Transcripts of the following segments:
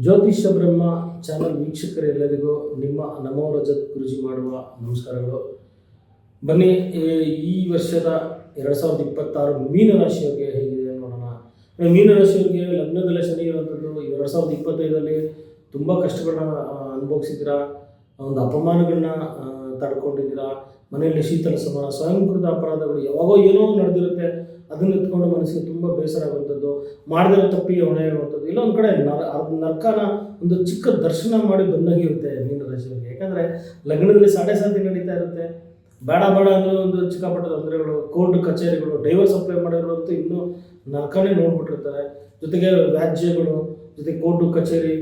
ಜ್ಯೋತಿಷ್ಯ ಬ್ರಹ್ಮ ಚಾನಲ್ ವೀಕ್ಷಕರೆಲ್ಲರಿಗೂ ನಿಮ್ಮ ನಮೋ ರಜತ್ ಗುರುಜಿ ಮಾಡುವ ನಮಸ್ಕಾರಗಳು. ಬನ್ನಿ, ಈ- ವರ್ಷದ ಎರಡು ಸಾವಿರದ ಇಪ್ಪತ್ತಾರು ಮೀನರಾಶಿಯವರಿಗೆ ಹೇಗಿದೆ ನೋಡೋಣ. ಮೀನ ಮೀನರಾಶಿಯವರಿಗೆ ಲಗ್ನದಲ್ಲೇ ಶನಿ ಇರುವಂಥದ್ದು, ಎರಡು ಸಾವಿರದ ಇಪ್ಪತ್ತೈದರಲ್ಲಿ ತುಂಬ ಕಷ್ಟಗಳನ್ನ ಅನುಭವಿಸಿದ್ದೀರಾ? ಒಂದು ಅಪಮಾನಗಳನ್ನ ತಡ್ಕೊಂಡಿದ್ದೀರಾ? ಮನೆಯಲ್ಲಿ ಶೀತಲ ಸಮ ಸ್ವಯಂಕೃತ ಅಪರಾಧಗಳು ಯಾವಾಗೋ ಏನೋ ನಡೆದಿರುತ್ತೆ. ಅದನ್ನ ಎತ್ಕೊಂಡು ಮನಸ್ಸಿಗೆ ತುಂಬ ಬೇಸರ ಆಗುವಂಥದ್ದು ಮಾಡಿದ್ರೆ ತಪ್ಪಿಗೆ ಹೊಣೆ ಇರುವಂಥದ್ದು ಇಲ್ಲೊಂದು ಕಡೆ ನರ ನರ್ಕನ ಒಂದು ಚಿಕ್ಕ ದರ್ಶನ ಮಾಡಿ ಬಂದಾಗಿರುತ್ತೆ ಮೀನರಾಶಿಯವರಿಗೆ ಯಾಕಂದರೆ ಲಗ್ನದಲ್ಲಿ ಸಾಡೆ ಸಾತಿ ನಡೀತಾ ಇರುತ್ತೆ. ಬೇಡ ಬೇಡ ಅನ್ನೋ ಒಂದು ಚಿಕ್ಕಪಟ್ಟ ತೊಂದರೆಗಳು, ಕೋರ್ಟ್ ಕಚೇರಿಗಳು ಡೈವರ್ಸ್ ಅಪ್ಲೈ ಮಾಡಿರೋಂತೂ ಇನ್ನೂ ನರ್ಕನೇ ನೋಡ್ಬಿಟ್ಟಿರ್ತಾರೆ. ಜೊತೆಗೆ ವ್ಯಾಜ್ಯಗಳು, ಜೊತೆಗೆ ಕೋರ್ಟು, ಕಚೇರಿ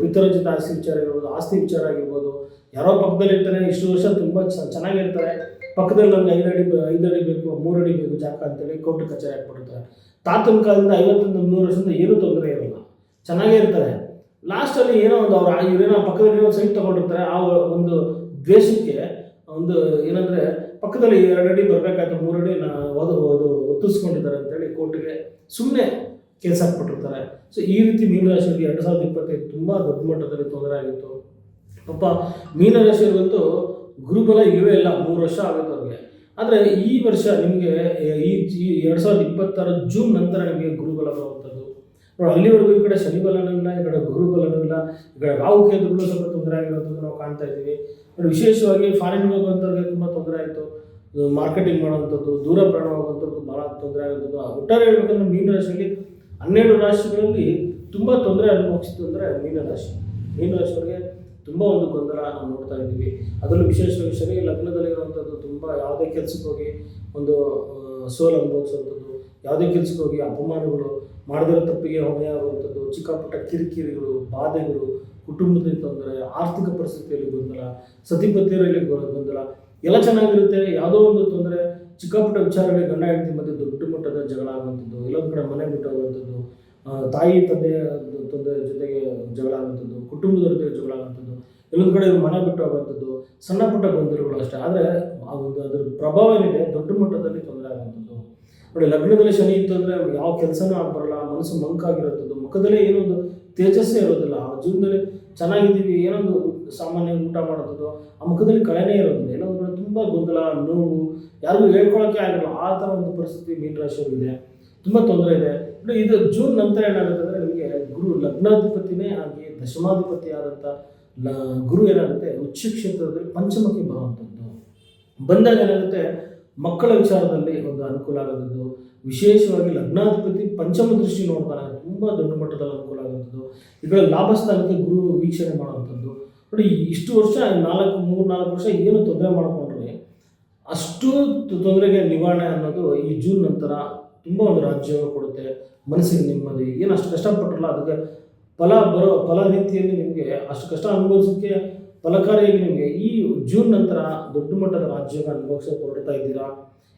ಪಿತರ ಜೊತೆ ಆಸ್ತಿ ವಿಚಾರ ಇರ್ಬೋದು ಆಸ್ತಿ ವಿಚಾರ ಆಗಿರ್ಬೋದು. ಯಾರೋ ಪಕ್ಕದಲ್ಲಿ ಇರ್ತಾರೆ ಇಷ್ಟು ವರ್ಷ ತುಂಬ ಚೆನ್ನಾಗಿರ್ತಾರೆ. ಪಕ್ಕದಲ್ಲಿ ಒಂದು ಐದು ಅಡಿ ಬೇಕು, ಮೂರು ಅಡಿ ಬೇಕು ಜಾಗ ಅಂತೇಳಿ ಕೋರ್ಟ್ ಕಚೇರಿ ಹಾಕ್ಬಿಡ್ತಾರೆ ತಾತನ ಕಾಲದಿಂದ ಐವತ್ತೊಂದು ನೂರು ವರ್ಷದಿಂದ ಏನೂ ತೊಂದರೆ ಇರಲ್ಲ. ಚೆನ್ನಾಗೇ ಇರ್ತಾರೆ. ಲಾಸ್ಟಲ್ಲಿ ಏನೋ ಒಂದು ಅವ್ರು ಇವ್ರೇನೋ ಪಕ್ಕದಲ್ಲಿ ಏನೋ ಸೈಟ್ ತೊಗೊಂಡಿರ್ತಾರೆ, ಆ ಒಂದು ದ್ವೇಷಕ್ಕೆ ಒಂದು ಏನಂದರೆ ಪಕ್ಕದಲ್ಲಿ ಎರಡು ಅಡಿ ಬರಬೇಕಾಯ್ತು, ಮೂರು ಅಡಿ ನಾ ಓದು ಓದು ಒತ್ತಿಸ್ಕೊಂಡಿದ್ದಾರೆ ಅಂತೇಳಿ ಕೋರ್ಟಿಗೆ ಸುಮ್ಮನೆ ಕೇಸ್ ಹಾಕ್ಬಿಟ್ಟಿರ್ತಾರೆ. ಸೊ ಈ ರೀತಿ ಮೀನರಾಶಿಯವರಿಗೆ ಎರಡು ಸಾವಿರದ ಇಪ್ಪತ್ತೈದು ತುಂಬ ದೊಡ್ಡ ಮಟ್ಟದಲ್ಲಿ ತೊಂದರೆ ಆಗಿತ್ತು. ಪಾಪ ಮೀನರಾಶಿಯವ್ರಿಗಂತೂ ಗುರುಬಲ ಇಲ್ಲವೇ ಇಲ್ಲ, ಮೂರು ವರ್ಷ ಆಗುತ್ತೆ ಅವ್ರಿಗೆ. ಆದರೆ ಈ ವರ್ಷ ನಿಮಗೆ ಈ ಎರಡು ಸಾವಿರದ ಇಪ್ಪತ್ತಾರ ಜೂನ್ ನಂತರ ನಿಮಗೆ ಗುರುಬಲ ಬರುವಂಥದ್ದು. ನೋಡಿ ಅಲ್ಲಿವರೆಗೂ ಈ ಕಡೆ ಶನಿ ಬಲನೂ ಇಲ್ಲ, ಈ ಕಡೆ ಗುರುಬಲನೂ ಇಲ್ಲ, ಈ ಕಡೆ ರಾಹು ಕೇಂದ್ರಗಳು ಸ್ವಲ್ಪ ತೊಂದರೆ ಆಗಿರೋದನ್ನು ನಾವು ಕಾಣ್ತಾ ಇದ್ದೀವಿ. ನೋಡಿ ವಿಶೇಷವಾಗಿ ಫಾರಿನ್ ಹೋಗುವಂಥವ್ರಿಗೆ ತುಂಬ ತೊಂದರೆ ಆಯಿತು. ಮಾರ್ಕೆಟಿಂಗ್ ಮಾಡುವಂಥದ್ದು ದೂರ ಪ್ರಯಾಣ ಹೋಗುವಂಥದ್ದು ಭಾಳ ತೊಂದರೆ ಆಗುವಂಥದ್ದು ಒಟ್ಟಾರೆ ಹೇಳ್ಬೇಕಂದ್ರೆ ಮೀನರಾಶಿಯಲ್ಲಿ ಹನ್ನೆರಡು ರಾಶಿಗಳಲ್ಲಿ ತುಂಬ ತೊಂದರೆ ಅನುಭವಿಸಿತು ಅಂದರೆ ಮೀನ ರಾಶಿ. ಮೀನ ಮೀನರಾಶಿಯವರಿಗೆ ತುಂಬ ಒಂದು ಗೊಂದಲ ನಾವು ನೋಡ್ತಾ ಇದ್ದೀವಿ. ಅದರಲ್ಲೂ ವಿಶೇಷ ವಿಷಯವೇ ಲಗ್ನದಲ್ಲಿರುವಂಥದ್ದು ತುಂಬ ಯಾವುದೇ ಕೆಲಸಕ್ಕೆ ಹೋಗಿ ಒಂದು ಸೋಲು ಅನುಭವಿಸುವಂಥದ್ದು, ಯಾವುದೇ ಕೆಲಸಕ್ಕೆ ಹೋಗಿ ಅಪಮಾನಗಳು ಮಾಡದಿರೋ ತಪ್ಪಿಗೆ ಹೊಣೆ ಆಗುವಂಥದ್ದು, ಚಿಕ್ಕಪುಟ್ಟ ಕಿರಿಕಿರಿಗಳು, ಬಾಧೆಗಳು ಕುಟುಂಬದ ತೊಂದರೆ, ಆರ್ಥಿಕ ಪರಿಸ್ಥಿತಿಯಲ್ಲಿ ಗೊಂದಲ ಸತಿಪತಿಯರಲ್ಲಿ ಗೊಂದಲ, ಎಲ್ಲ ಚೆನ್ನಾಗಿರುತ್ತೆ. ಯಾವುದೋ ಒಂದು ತೊಂದರೆ, ಚಿಕ್ಕಪುಟ್ಟ ವಿಚಾರಗಳಿಗೆ ಗಂಡ ಹೆಂಡತಿ ಮಧ್ಯೆ ದೊಡ್ಡ ಮಟ್ಟದ ಜಗಳ ಆಗುವಂಥದ್ದು ಎಲ್ಲೊಂದು ಕಡೆ ಮನೆ ಬಿಟ್ಟು ಹೋಗುವಂಥದ್ದು ತಾಯಿ ತಂದೆಯ ತಂದೆ ಜೊತೆಗೆ ಜಗಳ ಆಗುವಂಥದ್ದು ಕುಟುಂಬದವ್ರ ಜೊತೆ ಜಗಳ ಆಗುವಂಥದ್ದು ಕೆಲವೊಂದು ಕಡೆ ಮನೆ ಬಿಟ್ಟು ಹೋಗುವಂಥದ್ದು, ಸಣ್ಣ ಪುಟ್ಟ ಗೊಂದಲಗಳು ಅಷ್ಟೇ. ಆದರೆ ಆ ಒಂದು ಅದ್ರ ಪ್ರಭಾವ ಏನಿದೆ, ದೊಡ್ಡ ಮಟ್ಟದಲ್ಲಿ ತೊಂದರೆ ಆಗುವಂಥದ್ದು. ನೋಡಿ, ಲಗ್ನದಲ್ಲಿ ಶನಿ ಇತ್ತು ಅಂದರೆ ಯಾವ ಕೆಲಸನೂ ಆಗ್ಬರಲ್ಲ ಮನಸ್ಸು ಮಂಕಾಗಿರುವಂಥದ್ದು. ಮುಖದಲ್ಲೇ ಏನೋ ಒಂದು ತೇಜಸ್ಸೇ ಇರೋದಿಲ್ಲ. ಆ ಜೀವನದಲ್ಲಿ ಚೆನ್ನಾಗಿದ್ದೀವಿ, ಏನೊಂದು ಸಾಮಾನ್ಯ ಊಟ ಮಾಡೋದು ಆ ಮುಖದಲ್ಲಿ ಕಳೆನೇ ಇರೋದಿಲ್ಲ. ಏನೋ ಒಂದು ತುಂಬ ಗೊಂದಲ, ನೋವು, ಯಾರಿಗೂ ಹೇಳ್ಕೊಳಕ್ಕೆ ಆಗಲ್ಲ. ಆ ಥರ ಒಂದು ಪರಿಸ್ಥಿತಿ ಮೀನರಾಶಿಯಲ್ಲಿದೆ. ತುಂಬ ತೊಂದರೆ ಇದೆ. ಇದು ಜೂನ್ ನಂತರ ಏನಾಗುತ್ತೆ ಅಂದರೆ ನಿಮಗೆ ಗುರು ಲಗ್ನಾಧಿಪತಿನೇ ಆಗಿ ದಶಮಾಧಿಪತಿ ಆದಂಥ ಗುರು ಏನಾಗುತ್ತೆ, ಉಚ್ಚ ಕ್ಷೇತ್ರದಲ್ಲಿ ಪಂಚಮಕ್ಕೆ ಬರುವಂಥದ್ದು ಬಂದಾಗ ಏನಾಗುತ್ತೆ, ಮಕ್ಕಳ ವಿಚಾರದಲ್ಲಿ ಒಂದು ಅನುಕೂಲ ಆಗೋದು ವಿಶೇಷವಾಗಿ ಲಗ್ನಾಧಿಪತಿ ಪಂಚಮ ದೃಷ್ಟಿ ನೋಡ್ತಾನೆ ತುಂಬ ದೊಡ್ಡ ಮಟ್ಟದಲ್ಲಿ ಅನುಕೂಲ ಆಗುವಂಥದ್ದು ಇದರ ಲಾಭಸ್ಥಾನಕ್ಕೆ ಗುರು ವೀಕ್ಷಣೆ ಮಾಡುವಂಥದ್ದು. ನೋಡಿ, ಇಷ್ಟು ವರ್ಷ, ನಾಲ್ಕು, ಮೂರು, ನಾಲ್ಕು ವರ್ಷ ಏನು ತೊಂದರೆ ಮಾಡಿಕೊಂಡ್ರೆ ಅಷ್ಟು ತೊಂದರೆಗೆ ನಿವಾರಣೆ ಅನ್ನೋದು ಈ ಜೂನ್ ನಂತರ ತುಂಬ ಒಂದು ರಾಜ್ಯ ಕೊಡುತ್ತೆ. ಮನಸ್ಸಿಗೆ ನಿಮ್ಮಲ್ಲಿ ಏನು ಅಷ್ಟು ಕಷ್ಟಪಟ್ಟರಲ್ಲ ಅದಕ್ಕೆ ಫಲ ಬರೋ, ಫಲ ರೀತಿಯಲ್ಲಿ ನಿಮಗೆ ಅಷ್ಟು ಕಷ್ಟ ಅನುಭವಿಸೋಕ್ಕೆ ಫಲಕಾರಿಯಾಗಿ ನಿಮಗೆ ಈ ಜೂನ್ ನಂತರ ದೊಡ್ಡ ಮಟ್ಟದ ರಾಜ್ಯವನ್ನು ಅನುಭವಿಸೋಕೆ ಹೊರಡ್ತಾ ಇದ್ದೀರಾ?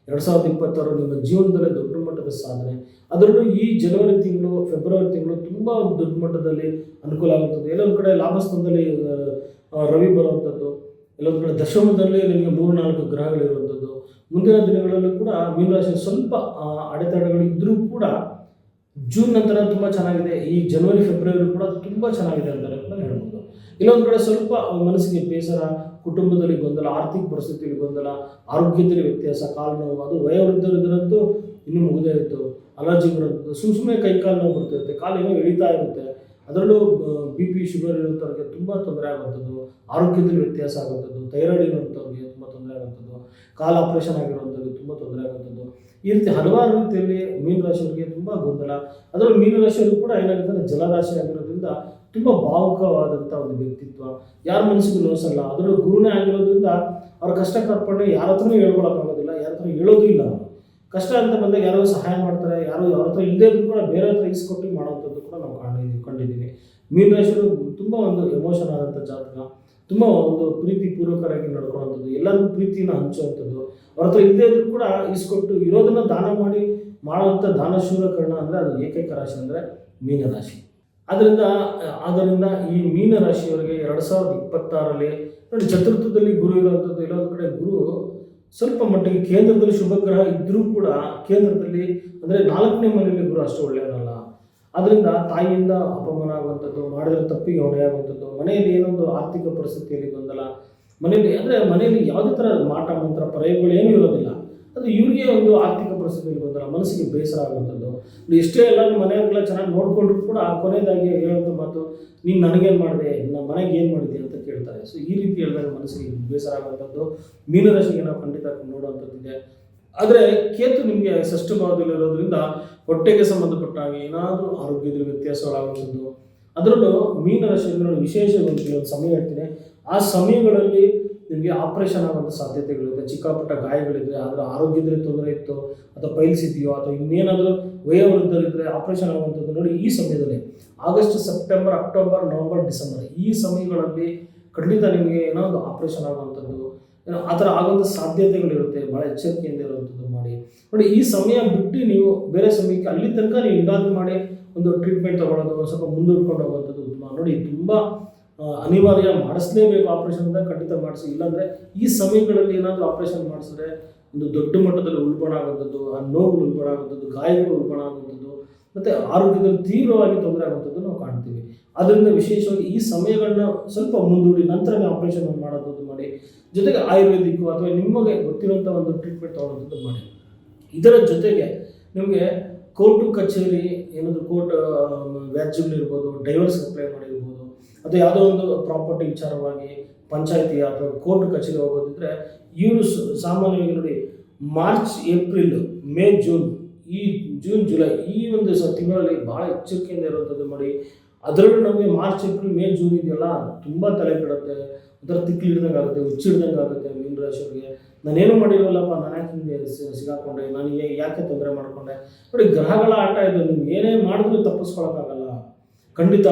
ಎರಡು ಸಾವಿರದ ಇಪ್ಪತ್ತಾರು ನಿಮ್ಮ ಜೀವನದಲ್ಲೇ ದೊಡ್ಡ ಮಟ್ಟದ ಸಾಧನೆ. ಅದರಲ್ಲೂ ಈ ಜನವರಿ ತಿಂಗಳು, ಫೆಬ್ರವರಿ ತಿಂಗಳು ತುಂಬ ದೊಡ್ಡ ಮಟ್ಟದಲ್ಲಿ ಅನುಕೂಲ ಆಗುತ್ತದೆ. ಎಲ್ಲೊಂದು ಕಡೆ ಲಾಭಸ್ಥಾನದಲ್ಲಿ ರವಿ ಬರುವಂಥದ್ದು, ಎಲ್ಲೊಂದು ಕಡೆ ದಶಮದಲ್ಲಿ ನಿಮಗೆ ಮೂರು, ನಾಲ್ಕು ಗ್ರಹಗಳಿರುವಂಥದ್ದು. ಮುಂದಿನ ದಿನಗಳಲ್ಲೂ ಕೂಡ ಮೀನರಾಶಿ ಸ್ವಲ್ಪ ಅಡೆತಡೆಗಳು ಇದ್ದರೂ ಕೂಡ ಜೂನ್ ನಂತರ ತುಂಬ ಚೆನ್ನಾಗಿದೆ, ಈ ಜನವರಿ ಫೆಬ್ರವರಿ ಕೂಡ ತುಂಬ ಚೆನ್ನಾಗಿದೆ ಅಂತ ಕೂಡ ಹೇಳ್ಬೋದು. ಇನ್ನೊಂದು ಕಡೆ ಸ್ವಲ್ಪ ಮನಸ್ಸಿಗೆ ಬೇಸರ, ಕುಟುಂಬದಲ್ಲಿ ಗೊಂದಲ, ಆರ್ಥಿಕ ಪರಿಸ್ಥಿತಿಯಲ್ಲಿ ಗೊಂದಲ, ಆರೋಗ್ಯದಲ್ಲಿ ವ್ಯತ್ಯಾಸ, ಕಾಲು ನೋವು, ಅದು ವಯೋವೃದ್ಧರಿದ್ದರಂತೂ ಇನ್ನೂ ಮುಗಿದೇ ಇತ್ತು. ಅಲರ್ಜಿ ಬರುತ್ತೆ ಸುಮ್ಮ ಸುಮ್ಮನೆ ಕೈ ಕಾಲು ನೋವು ಬರ್ತಿರುತ್ತೆ ಕಾಲು ಏನೋ ಎಳಿತಾ ಇರುತ್ತೆ. ಅದರಲ್ಲೂ ಬಿ ಪಿ ಶುಗರ್ ಇರುವಂಥವ್ರಿಗೆ ತುಂಬ ತೊಂದರೆ ಆಗುವಂಥದ್ದು, ಆರೋಗ್ಯದಲ್ಲಿ ವ್ಯತ್ಯಾಸ ಆಗುವಂಥದ್ದು ಥೈರಾಯ್ಡ್ ಇರುವಂಥವ್ರಿಗೆ ತುಂಬ ತೊಂದರೆ ಆಗುವಂಥದ್ದು, ಕಾಲು ಆಪ್ರೇಷನ್ ಆಗಿರುವಂಥದ್ದು ತುಂಬ ತೊಂದರೆ ಆಗುವಂಥದ್ದು. ಈ ರೀತಿ ಹಲವಾರು ರೀತಿಯಲ್ಲಿ ಮೀನರಾಶಿಯವರಿಗೆ ತುಂಬ ಗೊಂದಲ. ಅದರಲ್ಲೂ ಮೀನರಾಶಿಯವರು ಕೂಡ ಏನಾಗುತ್ತೆ ಜಲರಾಶಿ ಆಗಿರೋದ್ರಿಂದ ತುಂಬ ಭಾವುಕವಾದಂಥ ಒಂದು ವ್ಯಕ್ತಿತ್ವ. ಯಾರ ಮನಸ್ಸಿಗೂ ನೋಸಲ್ಲ. ಅದರಲ್ಲೂ ಗುರುನೇ ಆಗಿರೋದ್ರಿಂದ ಅವ್ರ ಕಷ್ಟ ಕರ್ಪಣೆ ಯಾರ ಹತ್ರನೂ ಹೇಳ್ಕೊಳಕ್ಕಾಗೋದಿಲ್ಲ, ಯಾರ ಹತ್ರ ಹೇಳೋದು ಇಲ್ಲ ಕಷ್ಟ ಅಂತ ಬಂದಾಗ ಯಾರೋ ಸಹಾಯ ಮಾಡ್ತಾರೆ, ಯಾರು ಅವ್ರ ಹತ್ರ ಇಲ್ಲದೇ ಇದ್ರೂ ಕೂಡ ಬೇರೆ ಹತ್ರ ಇಸ್ಕೊಟ್ಟು ಮಾಡೋವಂಥದ್ದು ಕೂಡ ನಾವು ಕಾಣಿದ್ದೀವಿ ಕಂಡಿದ್ದೀವಿ. ಮೀನರಾಶಿಯವರು ತುಂಬ ಒಂದು ಎಮೋಷನ್ ಆದಂಥ ಜಾತಕ. ತುಂಬ ಒಂದು ಪ್ರೀತಿ ಪೂರ್ವಕರಾಗಿ ನಡ್ಕೊಳ್ಳೋವಂಥದ್ದು, ಎಲ್ಲರಿಗೂ ಪ್ರೀತಿನ ಹಂಚುವಂಥದ್ದು. ಹತ್ರ ಇಲ್ಲದೇ ಇದ್ರೂ ಕೂಡ ಇಸ್ಕೊಟ್ಟು ಇರೋದನ್ನು ದಾನ ಮಾಡಿ ಮಾಡುವಂಥ ದಾನಶೂರಕರಣ ಅಂದರೆ ಅದು ಏಕೈಕ ರಾಶಿ ಅಂದರೆ ಮೀನರಾಶಿ ಅದರಿಂದ ಆದ್ದರಿಂದ ಈ ಮೀನರಾಶಿಯವರಿಗೆ ಎರಡು ಸಾವಿರದ ಇಪ್ಪತ್ತಾರರಲ್ಲಿ ನೋಡಿ ಚತುರ್ಥದಲ್ಲಿ ಗುರು ಇರುವಂಥದ್ದು ಇಲ್ಲೊಂದು ಕಡೆ ಗುರು ಸ್ವಲ್ಪ ಮಟ್ಟಿಗೆ ಕೇಂದ್ರದಲ್ಲಿ ಶುಭ ಗ್ರಹ ಇದ್ದರೂ ಕೂಡ ಕೇಂದ್ರದಲ್ಲಿ ಅಂದರೆ ನಾಲ್ಕನೇ ಮನೆಯಲ್ಲಿ ಗುರು ಅಷ್ಟು ಒಳ್ಳೆಯದಲ್ಲ ಅದರಿಂದ ತಾಯಿಯಿಂದ ಅಪಮಾನ ಆಗುವಂಥದ್ದು ಮಾಡಿದ್ರೆ ತಪ್ಪಿಗೆ ಹೊಣೆಯಾಗುವಂಥದ್ದು ಮನೆಯಲ್ಲಿ ಏನೊಂದು ಆರ್ಥಿಕ ಪರಿಸ್ಥಿತಿಯಲ್ಲಿ ಗೊಂದಲ ಮನೆಯಲ್ಲಿ ಅಂದರೆ ಮನೆಯಲ್ಲಿ ಯಾವುದೇ ಥರ ಮಾಟ, ಮಂತ್ರ, ಪ್ರಯೋಗಗಳು ಏನೂ ಇರೋದಿಲ್ಲ. ಅದು ಇವ್ರಿಗೆ ಒಂದು ಆರ್ಥಿಕ ಪರಿಸ್ಥಿತಿಯಲ್ಲಿ ಬಂದರೆ ಮನಸ್ಸಿಗೆ ಬೇಸರ ಆಗುವಂಥದ್ದು. ಎಷ್ಟೇ ಎಲ್ಲ ನಿಮ್ಮ ಮನೆಯವ್ರಿಗೆಲ್ಲ ಚೆನ್ನಾಗಿ ನೋಡಿಕೊಂಡ್ರು ಕೂಡ ಆ ಕೊನೆಯದಾಗಿ ಹೇಳುವಂಥ ಮಾತು, ನೀನು ನನಗೇನು ಮಾಡಿದೆ, ನನ್ನ ಮನೆಗೆ ಏನು ಮಾಡಿದೆ ಅಂತ ಕೇಳ್ತಾರೆ. ಸೊ ಈ ರೀತಿ ಹೇಳಿದಾಗ ಮನಸ್ಸಿಗೆ ಬೇಸರ ಆಗುವಂಥದ್ದು. ಮೀನರಾಶಿಗೆ ನಾವು ಖಂಡಿತ ನೋಡುವಂಥದ್ದಿದೆ ಆದರೆ ಕೇತು ನಿಮಗೆ ಷಷ್ಠ ಭಾವದಲ್ಲಿರೋದ್ರಿಂದ ಹೊಟ್ಟೆಗೆ ಸಂಬಂಧಪಟ್ಟ ಹಾಗೆ ಏನಾದರೂ ಆರೋಗ್ಯದಲ್ಲಿ ವ್ಯತ್ಯಾಸಗಳಾಗುವಂಥದ್ದು. ಅದರಲ್ಲೂ ಮೀನರಾಶಿಯಲ್ಲಿ ನೋಡಿ ವಿಶೇಷ ಒಂದು ಸಮಯ ಹೇಳ್ತೀನಿ. ಆ ಸಮಯಗಳಲ್ಲಿ ನಿಮಗೆ ಆಪರೇಷನ್ ಆಗುವಂಥ ಸಾಧ್ಯತೆಗಳಿದೆ. ಚಿಕ್ಕಪುಟ್ಟ ಗಾಯಗಳಿದ್ರೆ ಅದರ ಆರೋಗ್ಯದಲ್ಲಿ ತೊಂದರೆ ಇತ್ತು, ಅಥವಾ ಪೈಲ್ಸ್ ಇದೆಯೋ ಅಥವಾ ಇನ್ನೇನಾದರೂ ವಯೋವೃದ್ಧರಿದ್ದರೆ ಆಪರೇಷನ್ ಆಗುವಂಥದ್ದು ನೋಡಿ ಈ ಸಮಯದಲ್ಲಿ. August, September, October, November, December ಈ ಸಮಯಗಳಲ್ಲಿ ಖಂಡಿತ ನಿಮಗೆ ಏನಾದರೂ ಆಪರೇಷನ್ ಆಗುವಂಥದ್ದು, ಏನೋ ಆ ಥರ ಆಗುವಂಥ ಸಾಧ್ಯತೆಗಳಿರುತ್ತೆ ಭಾಳ ಎಚ್ಚರಿಕೆಯಿಂದ ಇರುವಂಥದ್ದು ಮಾಡಿ. ನೋಡಿ ಈ ಸಮಯ ಬಿಟ್ಟು ನೀವು ಬೇರೆ ಸಮಯಕ್ಕೆ ಅಲ್ಲಿ ತನಕ ನೀವು ಹಿಂಗಾದ್ರು ಮಾಡಿ ಒಂದು ಟ್ರೀಟ್ಮೆಂಟ್ ತೊಗೊಳೋದು ಸ್ವಲ್ಪ ಮುಂದೂಡ್ಕೊಂಡು ಹೋಗುವಂಥದ್ದು ಉತ್ತಮ. ನೋಡಿ ತುಂಬ ಅನಿವಾರ್ಯ ಮಾಡಿಸ್ಲೇಬೇಕು ಆಪರೇಷನ್ ಅಂತ ಖಂಡಿತ ಮಾಡಿಸಿ. ಇಲ್ಲಾಂದರೆ ಈ ಸಮಯಗಳಲ್ಲಿ ಏನಾದರೂ ಆಪರೇಷನ್ ಮಾಡಿಸಿದ್ರೆ ಒಂದು ದೊಡ್ಡ ಮಟ್ಟದಲ್ಲಿ ಉಲ್ಬಣ ಆಗುವಂಥದ್ದು, ಆ ನೋವುಗಳು ಉಲ್ಬಣ ಆಗುವಂಥದ್ದು, ಗಾಯಗಳು ಉಲ್ಬಣ ಆಗುವಂಥದ್ದು, ಮತ್ತು ಆರೋಗ್ಯದಲ್ಲಿ ತೀವ್ರವಾಗಿ ತೊಂದರೆ ಆಗುವಂಥದ್ದು ನಾವು ಕಾಣ್ತೀವಿ. ಅದರಿಂದ ವಿಶೇಷವಾಗಿ ಈ ಸಮಯಗಳನ್ನ ಸ್ವಲ್ಪ ಮುಂದೂಡಿ ನಂತರನೇ ಆಪರೇಷನ್ ಮಾಡೋದು ಮಾಡಿ, ಜೊತೆಗೆ ಆಯುರ್ವೇದಿಕ್ ಅಥವಾ ನಿಮಗೆ ಗೊತ್ತಿರುವಂಥ ಒಂದು ಟ್ರೀಟ್ಮೆಂಟ್ ತೊಗೊಳ್ಳೋದು ಮಾಡಿ. ಇದರ ಜೊತೆಗೆ ನಿಮಗೆ ಕೋರ್ಟು ಕಚೇರಿ, ಏನಾದರೂ ಕೋರ್ಟ್ ವ್ಯಾಜ್ಯಗಳಿರ್ಬೋದು ಡೈವರ್ಸ್ ಅಪ್ಲೈ ಮಾಡಿರ್ಬೋದು ಅಥವಾ ಯಾವುದೋ ಒಂದು ಪ್ರಾಪರ್ಟಿ ವಿಚಾರವಾಗಿ ಪಂಚಾಯಿತಿ ಅಥವಾ ಕೋರ್ಟ್ ಕಚೇರಿ ಹೋಗೋದಿದ್ರೆ, ಇವರು ಸಾಮಾನ್ಯವಾಗಿ ನೋಡಿ ಮಾರ್ಚ್ ಏಪ್ರಿಲ್ ಮೇ ಜೂನ್ ಈ ಜೂನ್ ಜುಲೈ ಈ ಒಂದು ಸ ತಿಂಗಳಲ್ಲಿ ಭಾಳ ಎಚ್ಚರಿಕೆಯಿಂದ ಇರುವಂಥದ್ದು ಮಾಡಿ ಅದರಲ್ಲೂ ನಮಗೆ ಮಾರ್ಚ್ ಏಪ್ರಿಲ್ ಮೇ ಜೂನ್ ಇದೆಯಲ್ಲ ತುಂಬ ತಲೆ ಕೆಡುತ್ತೆ. ಒಂಥರ ತಿಕ್ಲು ಹಿಡ್ದಂಗೆ ಆಗುತ್ತೆ ಹುಚ್ಚಿಡ್ದಂಗೆ ಆಗುತ್ತೆ ಮೀನ ರಾಶಿಯವರಿಗೆ ನಾನೇನು ಮಾಡಿರಲ್ಲಪ್ಪ, ನಾನು ಯಾಕೆ ಹಿಂಗೆ ಸಿಗಾಕೊಂಡೆ, ನಾನು ಯಾಕೆ ತೊಂದರೆ ಮಾಡಿಕೊಂಡೆ? ನೋಡಿ, ಗ್ರಹಗಳ ಆಟ ಇದು, ನೀವು ಏನೇ ಮಾಡಿದ್ರೂ ತಪ್ಪಿಸ್ಕೊಳಕ್ಕಾಗಲ್ಲ. ಖಂಡಿತ